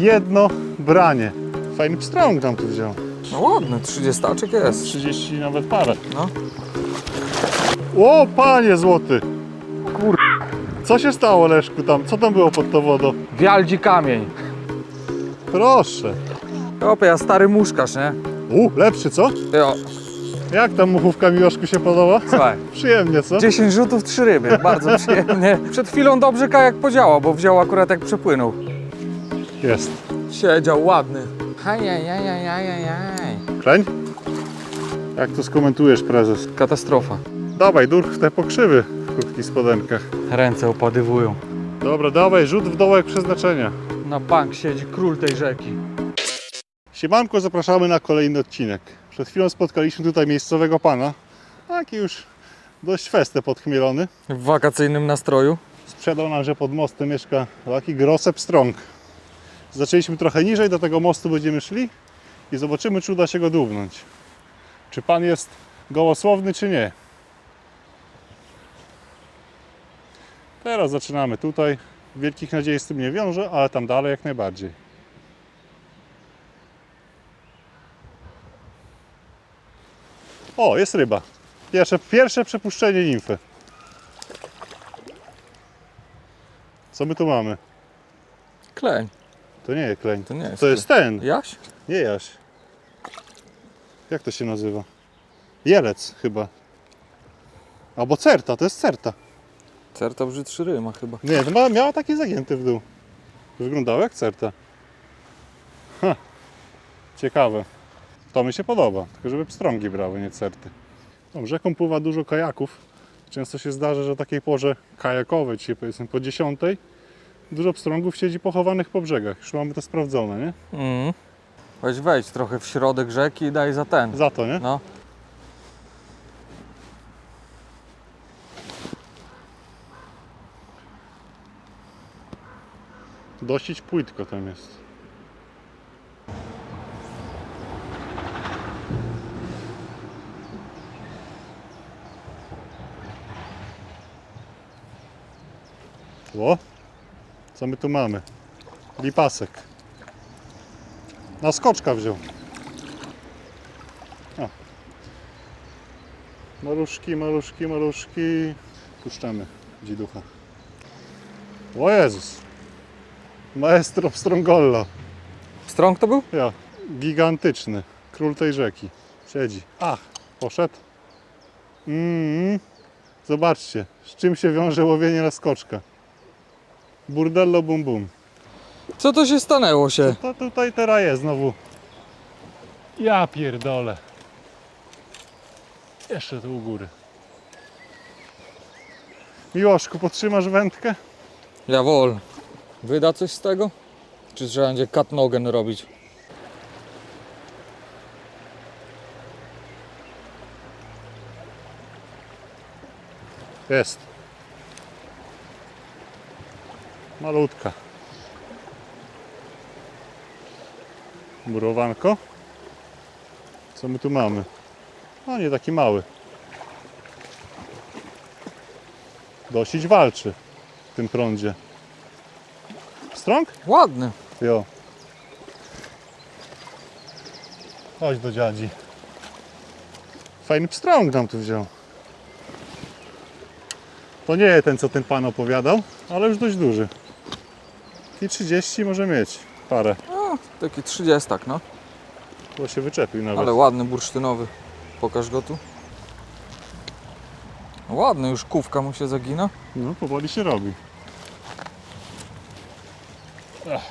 jedno branie. Fajny pstrąg tam tu wziął. No ładny, 30 jest. 30 nawet parę. No. O, panie złoty! Kur... Co się stało, Leszku, tam? Co tam było pod tą wodą? Wialdzi kamień. Proszę. Opie, ja stary muszkarz, nie? U, lepszy, co? Jo, Jak tam muchówka Miłoszku się podoba? słuchaj. Przyjemnie, co? 10 rzutów, 3 ryby, bardzo przyjemnie. Przed chwilą dobrze kajak podziałał, bo wziął akurat jak przepłynął. Jest. Siedział ładny. Hajajajajajajaj. Kleń? Jak to skomentujesz, prezes? Katastrofa. Dawaj, dur w te pokrzywy w krótkich spodenkach. Ręce opadywują. Dobra, dawaj, rzut w dołek przeznaczenia. Na bank siedzi król tej rzeki. Siemanko, zapraszamy na kolejny odcinek. Przed chwilą spotkaliśmy tutaj miejscowego pana, taki już dość festę podchmielony. W wakacyjnym nastroju. Sprzedał nam, że pod mostem mieszka taki Grosep Strong. Zaczęliśmy trochę niżej, do tego mostu będziemy szli i zobaczymy, czy uda się go dównąć. Czy pan jest gołosłowny, czy nie. Teraz zaczynamy tutaj. Wielkich nadziei z tym nie wiążę, ale tam dalej jak najbardziej. O, jest ryba. Pierwsze, pierwsze przepuszczenie nimfy. Co my tu mamy? Kleń. To nie jest kleń. To nie jest To jest ten. Jaś? Nie jaś. Jak to się nazywa? Jelec chyba. Albo certa, to jest certa. Certa brzydszy ryma chyba. Nie, to ma, miała taki zagięty w dół. Wyglądało jak certa. Ha. Ciekawe. To mi się podoba. Tylko żeby pstrągi brały, nie certy. No, rzeką pływa dużo kajaków. Często się zdarza, że o takiej porze kajakowej, czyli powiedzmy po 10, dużo pstrągów siedzi pochowanych po brzegach. Już mamy to sprawdzone, nie? Mm. Weź wejdź trochę w środek rzeki i daj za ten. Za to, nie? No. Dosyć płytko tam jest. O, co my tu mamy? Lipasek. Na skoczka wziął. O. Maluszki, maluszki, maluszki. Puszczamy dziducha. O Jezus. Maestro Strongollo. Strąg to był? Ja, gigantyczny. Król tej rzeki. Siedzi. Ach, poszedł. Mm, zobaczcie, z czym się wiąże łowienie na skoczka. Burdello bum bum. Co to się stanęło się? To tutaj teraz jest znowu. Ja pierdolę. Jeszcze tu u góry. Miłoszku, podtrzymasz wędkę? Jawol. Wyda coś z tego? Czy trzeba będzie katnogen robić? Jest. Malutka. Murowanko. Co my tu mamy? O, nie taki mały. Dosyć walczy w tym prądzie. Strąg? Ładny. Jo. Chodź do dziadzi. Fajny pstrąg nam tu wziął. To nie ten, co ten pan opowiadał, ale już dość duży. I 30 może mieć parę. O, taki 30, no. Bo się wyczepił nawet. Ale ładny, bursztynowy. Pokaż go tu. Ładny, już kówka mu się zagina. No, powoli się robi. Ech.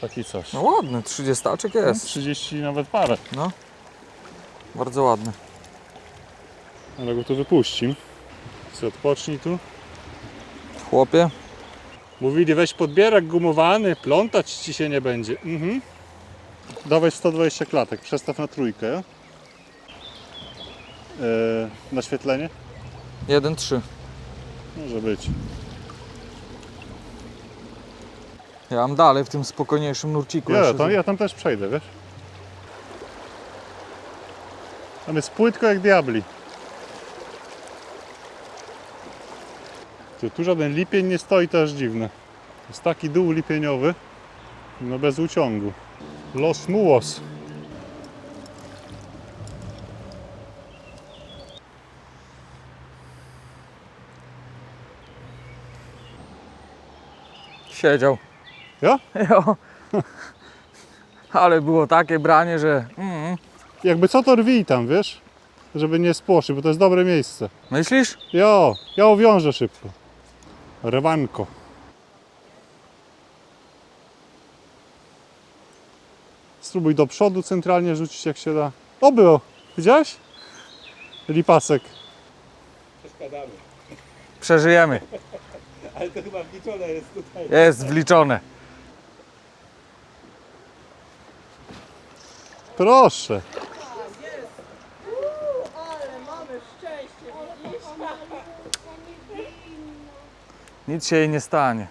Taki coś. No ładny, 30 jest. 30 nawet parę. No. Bardzo ładny. Ale go tu wypuścim. Sobie odpocznij tu. Chłopie. Mówili weź podbierak gumowany, plątać ci się nie będzie. Mhm. Dawaj 120 klatek, przestaw na trójkę. Eee, naświetlenie? 1-3. Może być. Ja mam dalej w tym spokojniejszym nurciku. Ja, jeszcze tam, ja tam też przejdę, wiesz? Tam jest płytko jak diabli. Tu, tu żaden lipień nie stoi, to aż dziwne. Jest taki dół lipieniowy. No bez uciągu. Los Muos. Siedział. Ja? Jo. Ale było takie branie, że... Mm. Jakby co to rwij tam, wiesz? Żeby nie spłoszyć, bo to jest dobre miejsce. Myślisz? Jo, ja uwiążę szybko. Rywanko. Spróbuj do przodu centralnie rzucić jak się da. O było! Widziałeś? Lipasek. Przeszkadzamy. Przeżyjemy. Ale to chyba wliczone jest tutaj. Jest wliczone. Proszę. Ale mamy szczęście, widzisz? Nic się jej nie stanie.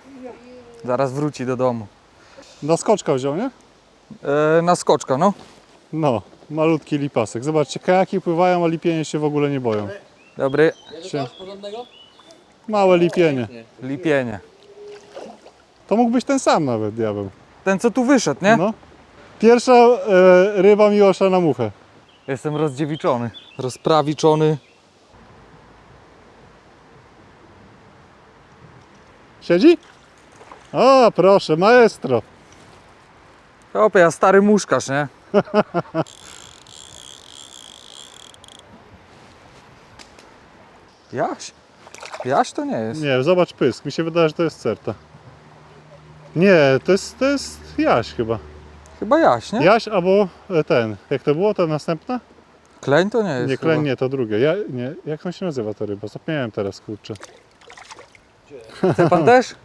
Zaraz wróci do domu. Na skoczka wziął, nie? E, na skoczka, no. No, malutki lipasek. Zobaczcie, kajaki pływają, a lipienie się w ogóle nie boją. Dobry. Się... Małe lipienie. Lipienie. To mógł być ten sam nawet, diabeł. Ten co tu wyszedł, nie? No. Pierwsza e, ryba Miłosza na muchę. Jestem rozdziewiczony. Rozprawiczony. Siedzi? O, proszę, maestro. Opie, ja stary muszkarz, nie? Jaś? Jaś to nie jest. Nie, zobacz pysk. Mi się wydaje, że to jest certa. Nie, to jest, to jest Jaś chyba. Chyba jaś, nie? Jaś albo e, ten. Jak to było, ta następna? Kleń to nie jest. Nie, chyba. kleń, nie, to drugie. Ja, nie, jak on się nazywa ta ryba? Zapomniałem teraz, kurczę. Chce pan też?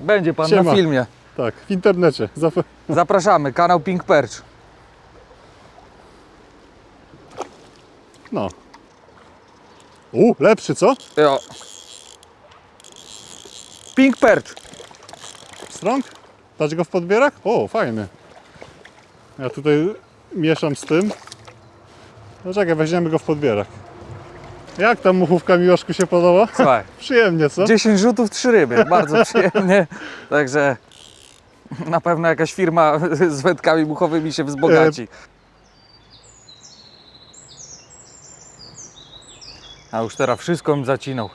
Będzie pan Siema. na filmie. Tak, w internecie. Zap- Zapraszamy, kanał Pink Perch. No. U, lepszy, co? Jo. Pink Perch. Strąg? Dać go w podbierak? O, fajny. Ja tutaj mieszam z tym. No czekaj, weźmiemy go w podbierak. Jak tam muchówka Miłoszku się podoba? Słuchaj, Przyjemnie, co? 10 rzutów, 3 ryby. Bardzo przyjemnie. Także na pewno jakaś firma z wędkami buchowymi się wzbogaci. A już teraz wszystko mi zacinał.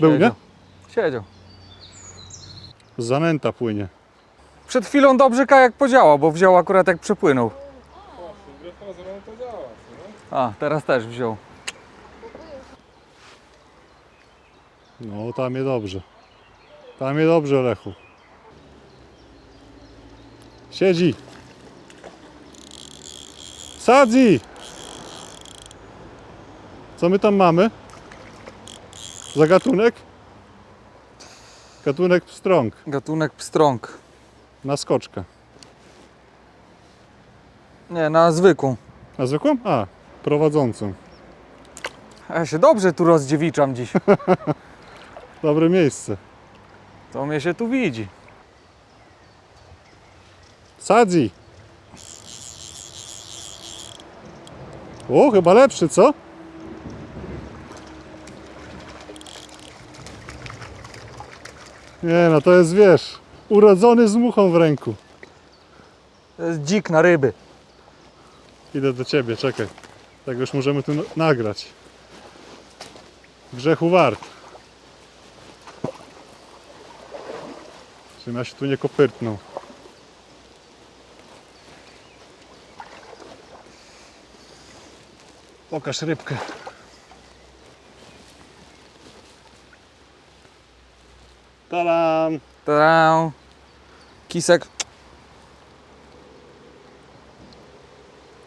Był, nie? Siedział. Siedział. Zanęta płynie. Przed chwilą dobrze kajak podziałał, bo wziął akurat jak przepłynął. A, teraz też wziął. No, tam je dobrze. Tam je dobrze, Lechu. Siedzi. Sadzi! Co my tam mamy? Za gatunek? Gatunek pstrąg. Gatunek pstrąg. Na skoczkę. Nie, na zwykłą. Na zwykłą? A, prowadzącą. Ja się dobrze tu rozdziewiczam dziś. Dobre miejsce. To mnie się tu widzi. Sadzi! O, chyba lepszy, co? Nie no, to jest, wiesz, urodzony z muchą w ręku. To jest dzik na ryby. Idę do ciebie, czekaj. Tak już możemy tu na- nagrać. Grzechu wart. Czym ja się tu nie kopyrtnął. Pokaż rybkę. Tadam! Tadam. Kisek.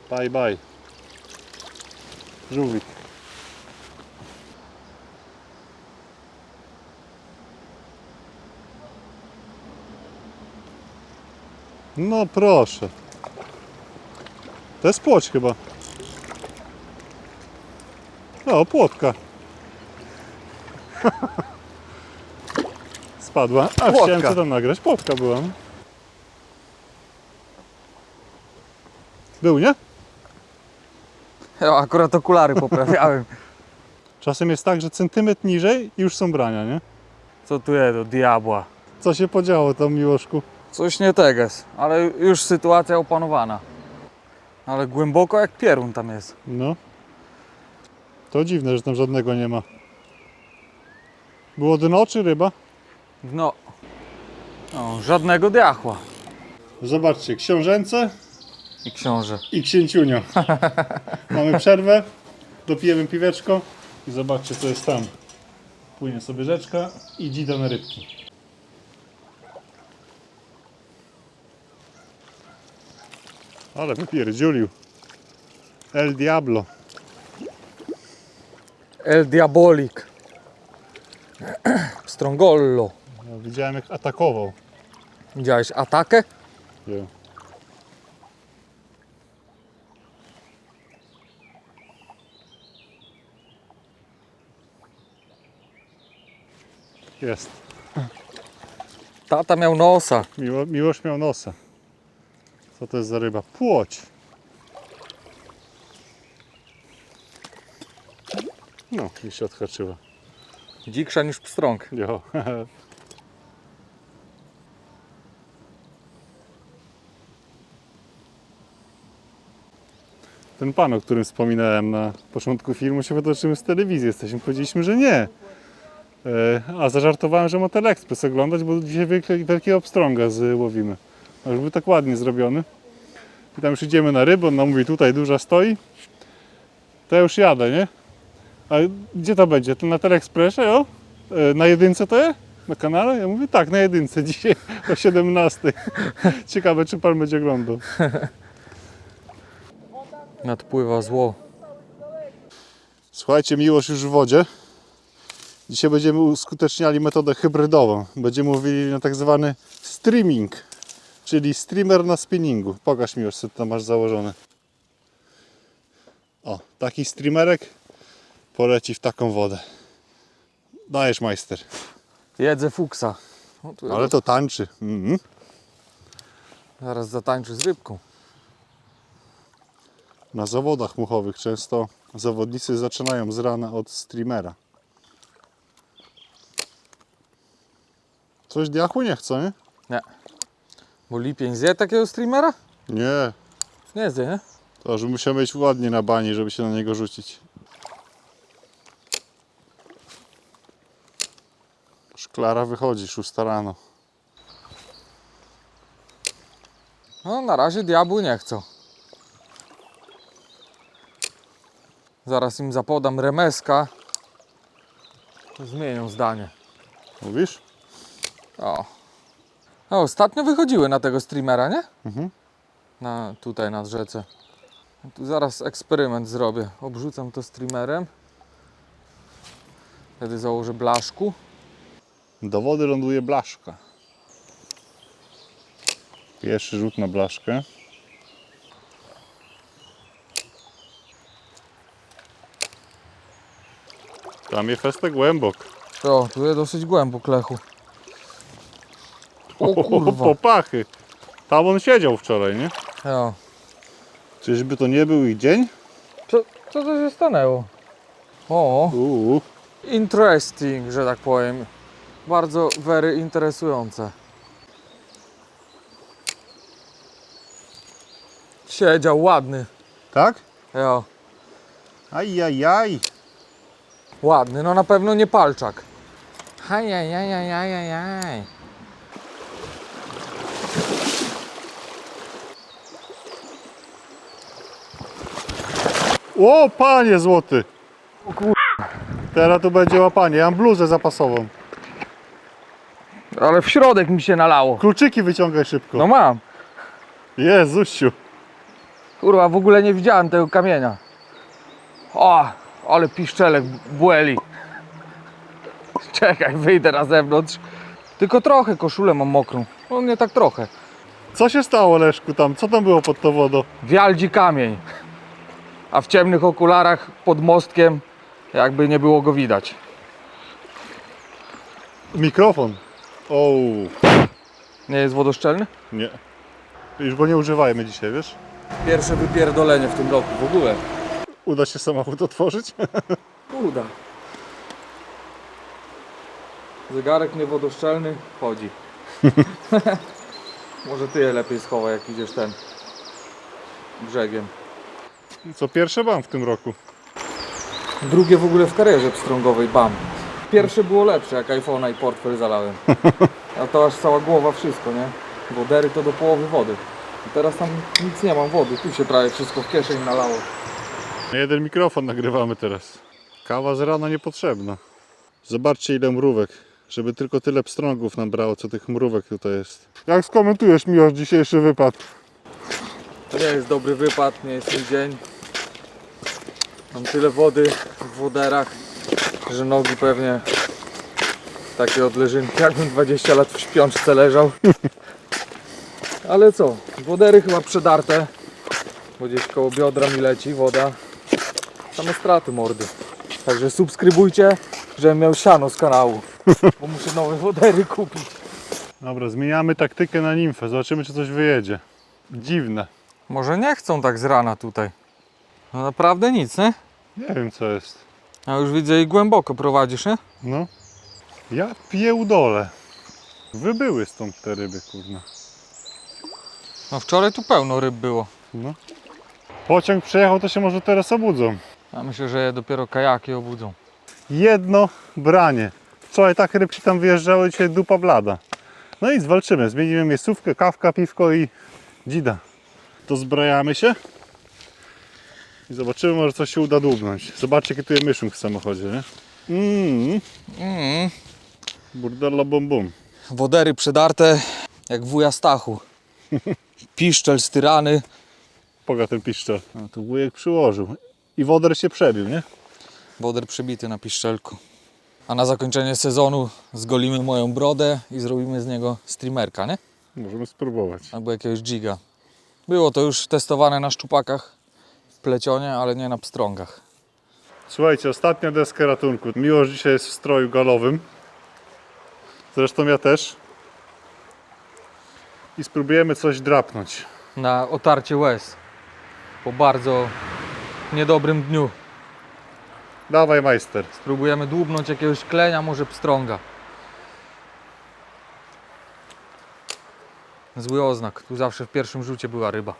Bye bye. Żółwik. No proszę. To jest płoć chyba. No, płotka. Spadła. A Płotka. chciałem co tam nagrać. Płotka była. no. Był, nie? Ja akurat okulary poprawiałem. Czasem jest tak, że centymetr niżej i już są brania, nie? Co tu jest do diabła? Co się podziało tam, Miłoszku? Coś nie teges, ale już sytuacja opanowana. Ale głęboko jak pierun tam jest. No. To dziwne, że tam żadnego nie ma. Było dno czy ryba? No. No, żadnego diachła. Zobaczcie, książęce I książę. i księciunio. Mamy przerwę, dopijemy piweczko i zobaczcie co jest tam. Płynie sobie rzeczka i dzida na rybki. Ale wypierdziulił. El Diablo. El Diabolik. Strongollo. Ja widziałem jak atakował. Widziałeś atakę? Nie. Jest. Tata miał nosa. Miło, miłość miał nosa. Co to jest za ryba? Płoć. No, mi się odhaczyła. Dziksza niż pstrąg. Jo. Ten pan, o którym wspominałem na początku filmu, się pytał, czy my z telewizji jesteśmy. Powiedzieliśmy, że nie. E, A zażartowałem, że ma Teleexpress oglądać, bo dzisiaj wielkie, wielkiego pstrąga złowimy. A już był tak ładnie zrobiony. I tam już idziemy na rybę, on nam mówi, tutaj duża stoi. To ja już jadę, nie? A gdzie to będzie? To na Teleexpressie, o? E, Na jedynce to jest? Na kanale? Ja mówię tak, na jedynce dzisiaj o 17. Ciekawe, czy pan będzie oglądał. Nadpływa zło. Słuchajcie, miłość już w wodzie. Dzisiaj będziemy uskuteczniali metodę hybrydową. Będziemy mówili na tak zwany streaming, czyli streamer na spinningu. Pokaż miłość, co ty tam masz założone. O, taki streamerek poleci w taką wodę. Dajesz majster. Jedzę fuksa. O, tu Ale to tańczy. Mhm. Zaraz zatańczy z rybką. Na zawodach muchowych często zawodnicy zaczynają z rana od streamera. Coś diachłu nie chce, nie? Bo lipień zje takiego streamera? Nie, Nie zje, nie? to że musiał być ładnie na bani, żeby się na niego rzucić. Szklara wychodzi, 6 rano. No na razie diabły nie chcą. Zaraz im zapodam remeska. To zmienią zdanie. Mówisz? O. A ostatnio wychodziły na tego streamera, nie? Mhm. Na, tutaj nad rzece. Tu zaraz eksperyment zrobię. Obrzucam to streamerem. Wtedy założę blaszku. Do wody ląduje blaszka. Pierwszy rzut na blaszkę. Tam jest festek głębok. O, tu jest dosyć głęboko lechu. O kurwa. Popachy. Tam on siedział wczoraj, nie? Jo. Czyżby to nie był ich dzień? Co, co to się stanęło? O, Uuu. interesting, że tak powiem. Bardzo very interesujące. Siedział ładny. Tak? Jo. Ajajaj. Ładny, no na pewno nie palczak. Hajajajajajajaj. O, panie złoty. Teraz to będzie łapanie. Ja mam bluzę zapasową. Ale w środek mi się nalało. Kluczyki wyciągaj szybko. No mam. Jezusiu. Kurwa, w ogóle nie widziałem tego kamienia. O, ale piszczelek błęli. Czekaj, wyjdę na zewnątrz. Tylko trochę koszulę mam mokrą. No nie tak trochę. Co się stało, Leszku, tam? Co tam było pod tą wodą? Wialdzi kamień. A w ciemnych okularach pod mostkiem jakby nie było go widać. Mikrofon. O, Nie jest wodoszczelny? nie. Już go nie używajmy dzisiaj, wiesz? Pierwsze wypierdolenie w tym roku w ogóle. Uda się samochód otworzyć? Uda. Zegarek niewodoszczelny chodzi. Może ty je lepiej schowaj, jak idziesz ten brzegiem. Co pierwsze mam w tym roku. Drugie w ogóle w karierze pstrągowej, bam. Pierwsze było lepsze, jak iPhone'a i portfel zalałem. A to aż cała głowa, wszystko, nie? Wodery to do połowy wody. A teraz tam nic nie mam wody, tu się prawie wszystko w kieszeń nalało. Na jeden mikrofon nagrywamy teraz. Kawa z rana niepotrzebna. Zobaczcie ile mrówek. Żeby tylko tyle pstrągów nam brało, co tych mrówek tutaj jest. Jak skomentujesz mi już dzisiejszy wypad? To nie jest dobry wypad, nie jest mój dzień. Mam tyle wody w woderach, że nogi pewnie takie odleżynki, jakbym 20 lat w śpiączce leżał. Ale co, wodery chyba przedarte, bo gdzieś koło biodra mi leci woda. Same straty mordy. Także subskrybujcie, żebym miał siano z kanału, bo muszę nowe wodery kupić. Dobra, zmieniamy taktykę na nimfę. Zobaczymy, czy coś wyjedzie. Dziwne. Może nie chcą tak z rana tutaj. No naprawdę nic, nie? Nie wiem, co jest. A już widzę i głęboko prowadzisz, nie? No. Ja pierdolę. Wybyły stąd te ryby, kurna. No wczoraj tu pełno ryb było. No. Pociąg przejechał, to się może teraz obudzą. Ja myślę, że je dopiero kajaki obudzą. Jedno branie. Wczoraj tak rybki tam wyjeżdżały, dzisiaj dupa blada. No i zwalczymy. Zmienimy miejscówkę, kawka, piwko i dzida. To zbrajamy się i zobaczymy, może coś się uda dłubnąć. Zobaczcie, jaki tu jest myszunk w samochodzie, nie? Mmm, Mm. burdella bum bum. Wodery przedarte jak wuja Stachu. Piszczel styrany. Poga ten piszczel. No tu wujek przyłożył. I woder się przebił, nie? Woder przybity na piszczelku. A na zakończenie sezonu zgolimy moją brodę i zrobimy z niego streamerka, nie? Możemy spróbować. Albo jakiegoś giga. Było to już testowane na szczupakach plecionie, ale nie na pstrągach. Słuchajcie, ostatnia deska ratunku. Miłość dzisiaj jest w stroju galowym. Zresztą ja też. I spróbujemy coś drapnąć. Na otarcie łez. Po bardzo niedobrym dniu. Dawaj majster. Spróbujemy dłubnąć jakiegoś klenia, może pstrąga. Zły oznak. Tu zawsze w pierwszym rzucie była ryba.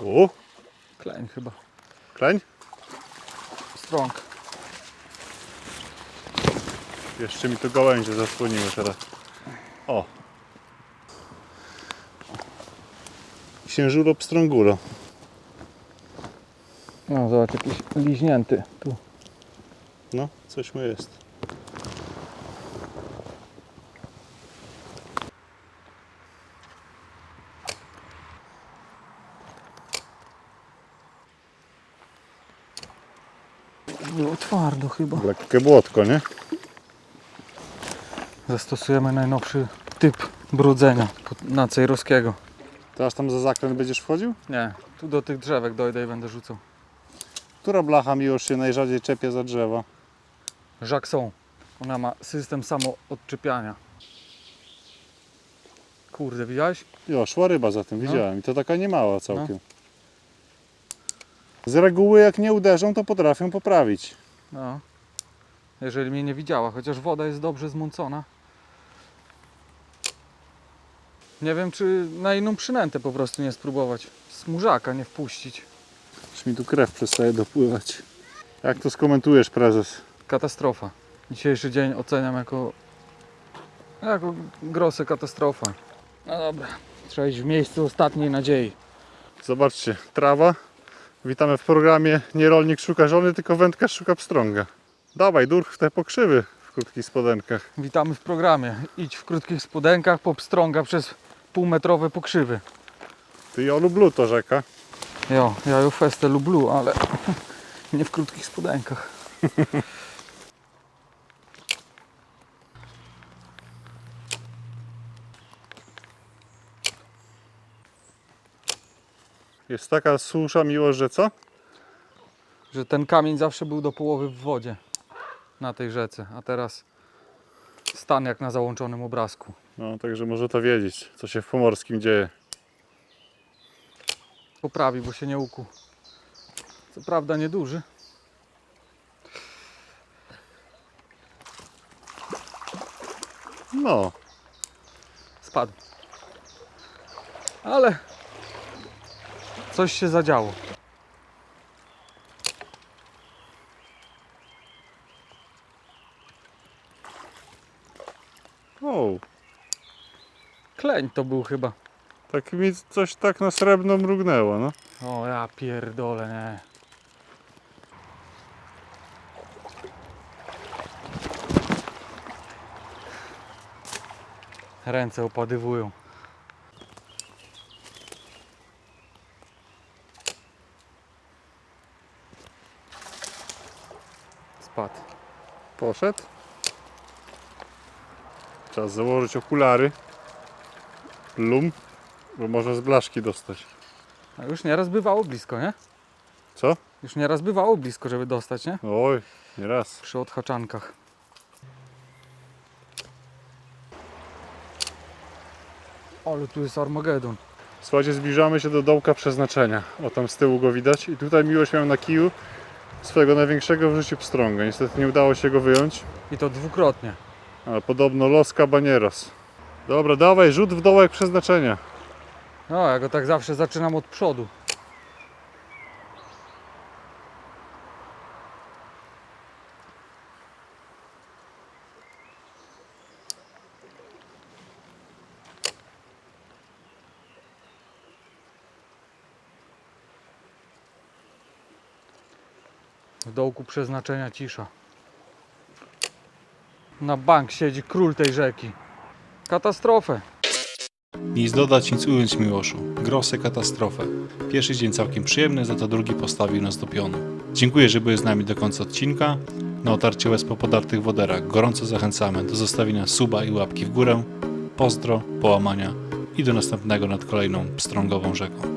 U, Kleń chyba. Kleń. Strąg. Jeszcze mi to gałęzie zasłoniły teraz. O. Księżuro pstrągulo. No zobacz, jakiś liźnięty tu. No, coś mu jest. Było twardo chyba. Lekkie błotko, nie? Zastosujemy najnowszy typ brudzenia na Cejrowskiego. To aż tam za zakręt będziesz wchodził? Nie, tu do tych drzewek dojdę i będę rzucał. Która blacha mi już się najrzadziej czepie za drzewa? Jackson. Ona ma system samoodczepiania. Kurde, widziałeś? Jo, szła ryba za tym, widziałem. I to taka niemała całkiem. No. Z reguły jak nie uderzą, to potrafią poprawić. No. Jeżeli mnie nie widziała, chociaż woda jest dobrze zmącona. Nie wiem, czy na inną przynętę po prostu nie spróbować. Smużaka nie wpuścić. Aż mi tu krew przestaje dopływać. Jak to skomentujesz, prezes? Katastrofa. Dzisiejszy dzień oceniam jako jako grosę katastrofa. No dobra, trzeba iść w miejscu ostatniej nadziei. Zobaczcie, trawa. Witamy w programie Nie rolnik szuka żony, tylko wędkarz szuka pstrąga. Dawaj, dur w te pokrzywy w krótkich spodenkach. Witamy w programie. Idź w krótkich spodenkach po pstrąga przez półmetrowe pokrzywy. Ty Jolu Blue to rzeka. Jo, ja ją festę lubię, ale nie w krótkich spodenkach. Jest taka susza miłość, że co? Że ten kamień zawsze był do połowy w wodzie na tej rzece, a teraz stan jak na załączonym obrazku. No, także może to wiedzieć, co się w Pomorskim dzieje. Poprawi, bo się nie ukuł. Co prawda nieduży. No, Spadł. Ale coś się zadziało. o, Kleń to był chyba. tak mi coś tak na srebrno mrugnęło, no. O ja pierdolę, nie. Ręce opadywują. Spadł. Poszedł. Czas założyć okulary. Lum, bo może z blaszki dostać. A już nieraz bywało blisko, nie? Co? Już nieraz bywało blisko, żeby dostać, nie? Oj, nie raz. Przy odhaczankach. Ale tu jest Armagedon. Słuchajcie, zbliżamy się do dołka przeznaczenia. O tam z tyłu go widać. I tutaj miłość miałem na kiju swojego największego w życiu pstrąga. Niestety nie udało się go wyjąć, I to dwukrotnie. ale podobno Los Cabanieros. Dobra, dawaj, rzut w dołek przeznaczenia. No, ja go tak zawsze zaczynam od przodu. W dołku przeznaczenia cisza. Na bank siedzi król tej rzeki. Katastrofę. Nic dodać, nic ująć Miłoszu. Grosę katastrofę. Pierwszy dzień całkiem przyjemny, za to drugi postawił nas do pionu. Dziękuję, że byłeś z nami do końca odcinka. Na otarcie łez po podartych woderach gorąco zachęcamy do zostawienia suba i łapki w górę. Pozdro, połamania i do następnego nad kolejną pstrągową rzeką.